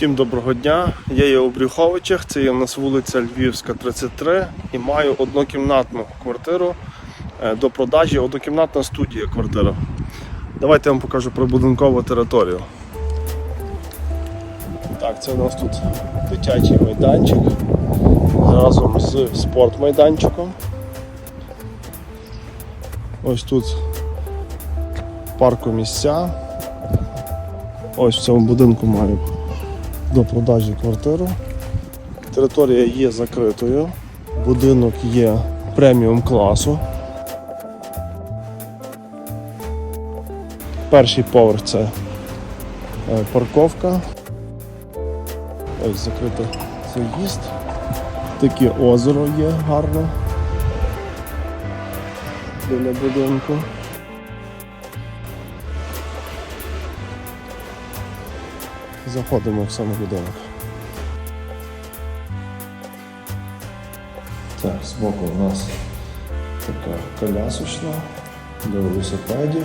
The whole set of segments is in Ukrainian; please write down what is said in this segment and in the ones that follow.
Всім доброго дня. Я є у Брюховичах, це є у нас вулиця Львівська, 33 і маю однокімнатну квартиру е, до продажі, однокімнатна студія квартира. Давайте я вам покажу прибудинкову територію. Так, це у нас тут дитячий майданчик разом з спортмайданчиком. Ось тут паркомісця. Ось в цьому будинку маю до продажі квартиру. Територія є закритою, будинок є преміум класу. Перший поверх це е, парковка. Ось закритий заїзд. Таке озеро є гарне біля будинку. Заходимо в саме будинок. Так, збоку у нас така колясочна для велосипедів.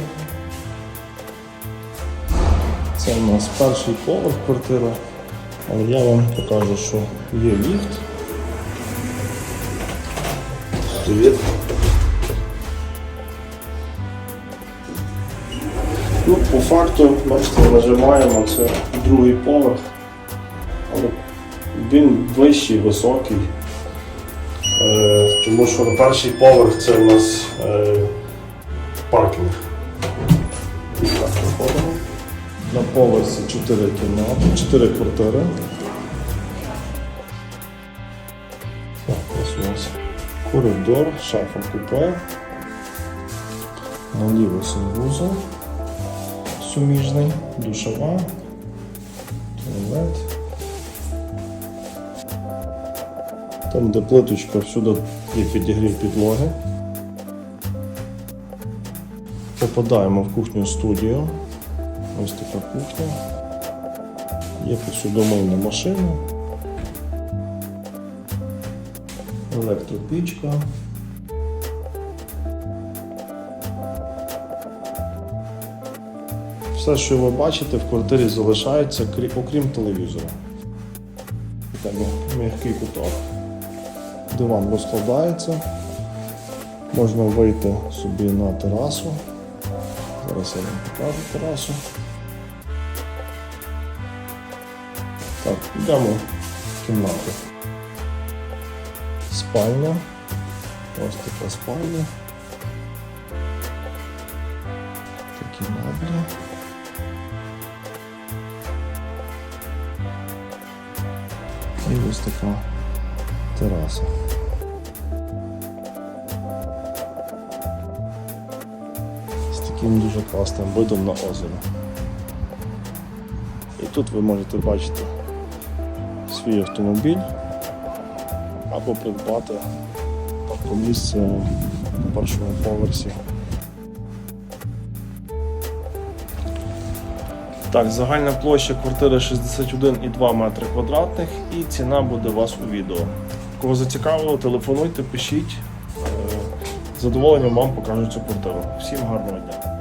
Це у нас перший поверх квартира, але я вам покажу, що є ліфт. Привіт. Ну, по факту, бачите, нажимаємо, це другий поверх, але він вищий, високий. Е, тому що на перший поверх це у нас е, паркінг. Так, виходимо. На поверсі 4 кімнати, 4 квартири. Так, ось у нас коридор, шафа купе. Наліво санвузол суміжний, душова, туалет. Там, де плиточка, всюди є підігрів підлоги. Попадаємо в кухню студію. Ось така кухня. Є посудомийна машина. Електропічка. Все, що ви бачите, в квартирі залишається, окрім телевізора. Такий м'який куток. Диван розкладається. Можна вийти собі на терасу. Зараз я вам покажу терасу. Так, йдемо в кімнату. Спальня. Ось така спальня. Такі меблі. Ось така тераса. З таким дуже класним видом на озеро. І тут ви можете бачити свій автомобіль або придбати паркомісце на першому поверсі. Так, загальна площа квартири 61,2 метри квадратних і ціна буде у вас у відео. Кого зацікавило, телефонуйте, пишіть. Е, З задоволенням вам покажу цю квартиру. Всім гарного дня!